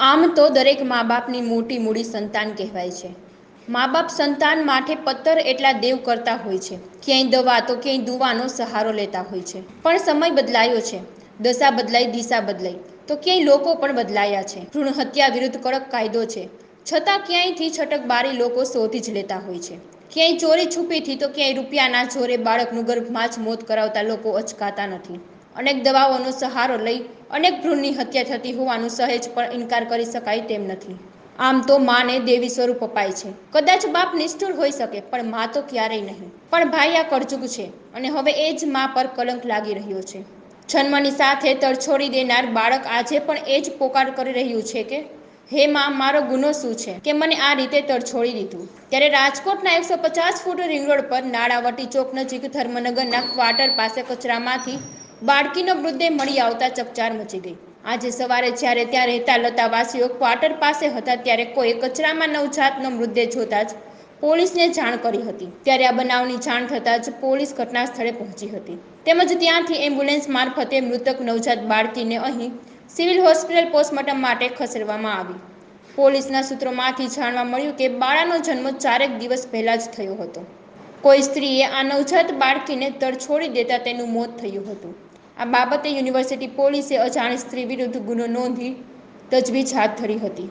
આમ તો દરેક મા બાપની મોટી મૂડી સંતાન કહેવાય છે. મા બાપ સંતાન માટે પત્તર એટલા દેવ કરતા હોય છે. ક્યાંય દવા તો ક્યાંય દુવાનો સહારો લેતા હોય છે. પણ સમય બદલાયો છે. દશા બદલાઈ, દિશા બદલાઈ. તો ક્યાંય લોકો પણ બદલાયા છે. ભ્રૂણ હત્યા વિરુદ્ધ કડક કાયદો છે. છતાં ક્યાંયથી છટક બારી લોકો શોધી જ લેતા હોય છે. ક્યાંય ચોરી છુપીથી તો ક્યાંય રૂપિયાના જોરે બાળકનું ગર્ભમાં જ મોત કરાવતા લોકો અચકાતા નથી. અનેક દવાઓનો સહારો લઈ અનેક ભ્રૂણની હત્યા થતી હોવાનું સહેજ પણ ઇનકાર કરી શકાય તેમ નથી. આમ તો માને દેવી સ્વરૂપ અપાય છે. કદાચ બાપ નિષ્ઠુર હોઈ શકે, પણ મા તો ક્યારેય નહીં. પણ ભાઈ આ કરજુક છે અને હવે એ જ મા પર કલંક લાગી રહ્યો છે. જન્મની સાથે તરછોડી દેનાર બાળક આજે પણ એ જ પોકાર કરી રહ્યું છે કે, હે માં, મારો ગુનો શું છે? કે મને આ રીતે તરછોડી દીધું? ત્યારે રાજકોટના એકસો પચાસ ફૂટ રિંગ રોડ પર નાળાવટી ચોક નજીક ધર્મનગરના ક્વાર્ટર પાસે કચરામાંથી બાળકીનો મૃતદેહ મળી આવતા ચકચાર મચી ગઈ. આજે સવારે જ્યારે ત્યાં રહેતા લતાવાસીઓ ક્વાર્ટર પાસે હતા ત્યારે કોઈ કચરામાં નવજાતનો મૃતદેહ જોતા જ પોલીસને જાણ કરી હતી. ત્યારે આ બનાવની જાણ થતાં જ પોલીસ ઘટના સ્થળે પહોંચી હતી. તેમજ ત્યાંથી એમ્બ્યુલન્સ મારફતે મૃતક નવજાત બાળકીને અહીં સિવિલ હોસ્પિટલ પોસ્ટમોર્ટમ માટે ખસેડવામાં આવી. પોલીસના સૂત્રોમાંથી જાણવા મળ્યું કે બાળાનો જન્મ ચારેક દિવસ પહેલા જ થયો હતો. કોઈ સ્ત્રીએ આ નવજાત બાળકીને તડછોડી દેતા તેનું મોત થયું હતું. આ બાબતે યુનિવર્સિટી પોલીસે અજાણી સ્ત્રી વિરુદ્ધ ગુનો નોંધી તજવીજ હાથ ધરી હતી.